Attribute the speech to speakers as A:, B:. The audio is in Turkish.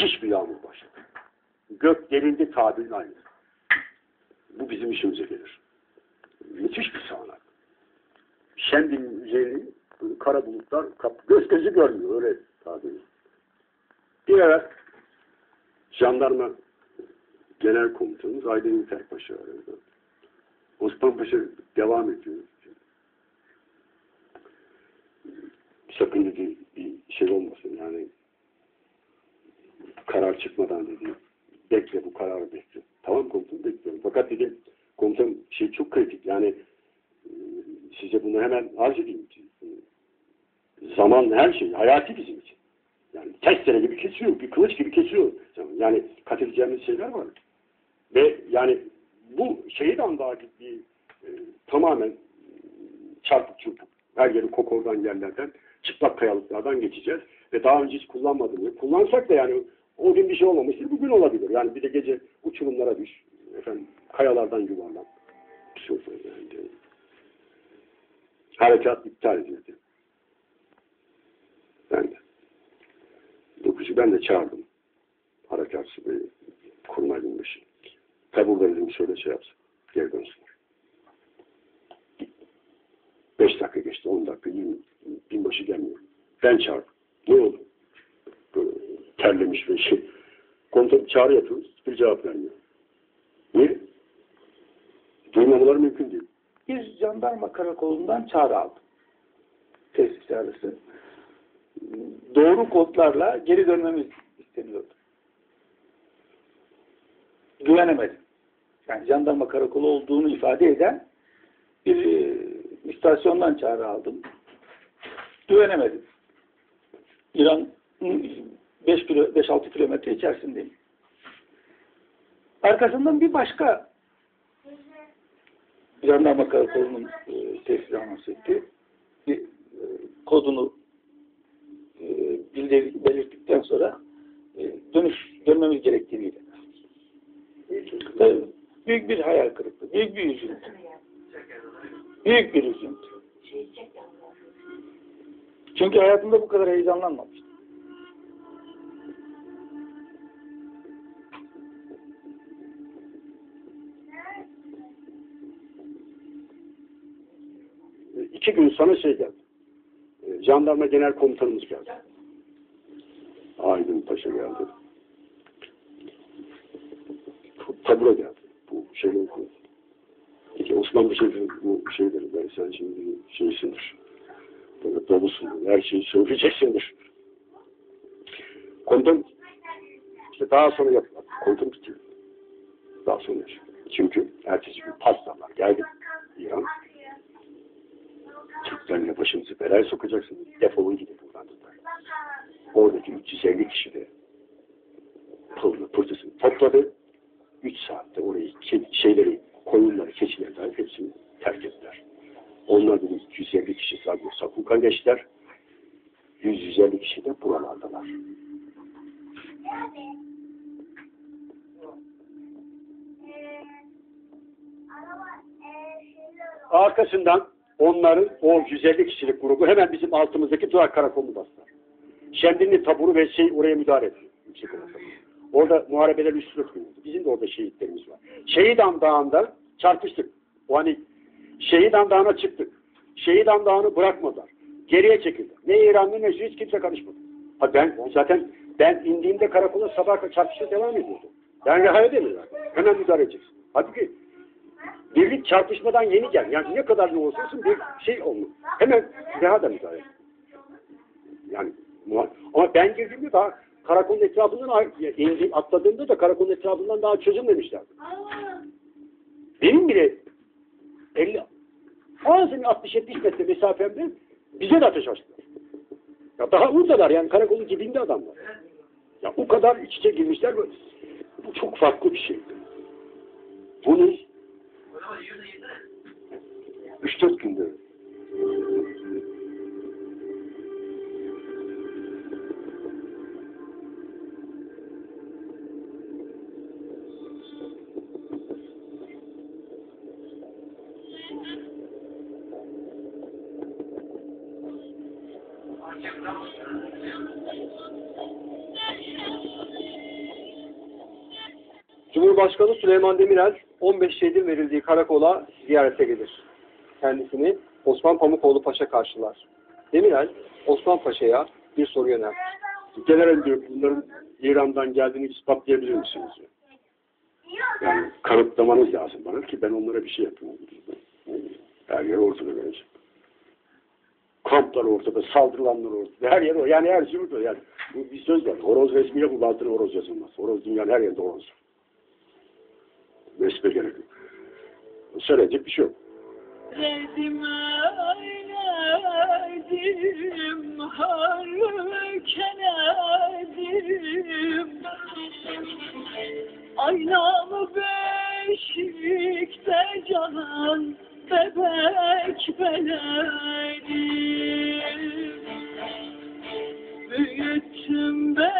A: Müthiş bir yağmur başladı. Gök delindi tabirin aynı. Bu bizim işimize gelir. Müthiş bir sağanak. Şendil'in böyle kara bulutlar göz gözü görmüyor öyle tabiri. Bir ara jandarma genel komutanımız Aydın İlter Paşa aradı. Osman Paşa devam ediyor. Sakın dedi bir şey olmasın yani karar çıkmadan dedi bekle bu kararı bekle. Tamam komutanım bekliyorum. Fakat dedim komutanım şey çok kritik yani e, size bunu hemen arz edeyim. E, Zaman her şey hayati bizim için. Yani testere gibi kesiyor, bir kılıç gibi kesiyor. Yani kat edeceğimiz şeyler var. Ve yani bu şehit andaki e, tamamen çarpık çırpık her yeri kokordan yerlerden çıplak kayalıklardan geçeceğiz. Ve daha önce hiç kullanmadığımız. Kullansak da yani o gün bir şey olmamıştır. Bugün olabilir. Yani bir de gece uçurumlara düş. Efendim kayalardan yuvarlan. Bir şey olsa yani. Harekat iptal edildi. Ben de. Dokuzu ben de çağırdım. Harekat subayı, kurmay binbaşı. Taburda dedim şöyle şey yapsın. Geri dönsünler. Beş dakika geçti, on dakika, yirmi, binbaşı gelmiyor. Ben çağırdım. Ne oldu? Terlemiş ve şey. Komutan çağrı yapıyoruz, bir cevap vermiyor. Niye? Duymamaları mümkün değil.
B: Bir jandarma karakolundan çağrı aldım. Tesis çağrısı. Doğru kodlarla geri dönmemiz isteniyordu. Güvenemedim. Yani jandarma karakolu olduğunu ifade eden bir e, istasyondan çağrı aldım. Güvenemedim. İran 5-6 kilometre içerisindeyim. Arkasından bir başka jandarma karakolunun e, tesis etti. Bir, e, kodunu e, bildir, belirttikten sonra e, dönüş dönmemiz gerektiğini Tabii, büyük bir hayal kırıklığı, büyük bir üzüntü. Büyük bir üzüntü. Çünkü hayatımda bu kadar heyecanlanmamıştım.
A: İki gün sonra şey geldi. E, Jandarma Genel Komutanımız geldi. Aydın Paşa geldi. Tabura geldi. Bu koydu. Peki Osman Paşa'nın bu şeyleri ben sen şimdi şeysindir. Böyle dolusun. Her şeyi söyleyeceksindir. Komutan işte daha sonra yap. Komutan bitiyor. Daha sonra yaşıyor. Çünkü ertesi gün pastalar geldi. İran. Türklerle başınızı belaya sokacaksınız. Defolun gidin buradan dediler. Oradaki 350 kişi de pılını pırtısını topladı. 3 saatte orayı şeyleri, koyunları, keçileri dair hepsini terk ettiler. Onlar dedi 250 kişi sadece Sakuka geçtiler. 150 kişi de buralardalar. Arkasından onların o 150 kişilik grubu hemen bizim altımızdaki duvar karakolunu bastılar. Şemdinli taburu ve şey oraya müdahale Orta. Orada muharebeler üstüne kuruldu. Bizim de orada şehitlerimiz var. Şehidam Dağı'nda çarpıştık. O hani Şehidam Dağı'na çıktık. Şehidam Dağı'nı bırakmadılar. Geriye çekildi. Ne İranlı ne hiç kimse karışmadı. Ha ben zaten ben indiğimde karakola sabah çarpışa devam ediyordu. Yani reha edemiyorlar. Hemen müdahale edeceksin. Halbuki birlik çarpışmadan yeni gel. Yani ne kadar ne olsun bir şey olmuş. Hemen reha da müdahale. Yani ama ben girdiğimde daha karakolun etrafından indi, atladığımda da karakolun etrafından daha çözülmemişlerdi. Benim bile 50 Ağzının 60-70 metre mesafemde bize de ateş açtılar. Ya daha oradalar yani karakolun dibinde adamlar. Ya o kadar iç içe girmişler. Bu çok farklı bir şeydi. Bunu
C: Cumhurbaşkanı Süleyman Demirel 15 şehidin verildiği karakola ziyarete gelir. Kendisini Osman Pamukoğlu Paşa karşılar. Demirel Osman Paşa'ya bir soru yöneltir.
A: General diyor bunların İran'dan geldiğini ispatlayabilir misiniz? diyor. Yani kanıtlamanız lazım bana ki ben onlara bir şey yapayım. Her yer ortada verecek. Kamplar ortada, saldırılanlar ortada. Her yer o. Yani her şey ortada. Yani bu bir söz var. Horoz resmiyle bu altına horoz yazılmaz. Horoz dünyanın her yerinde horoz. Resme gerek yok. Söyleyecek bir şey yok.
D: Dedim eyledim harken edim Aynamı beşikte canan bebek beledim Büyüttüm ben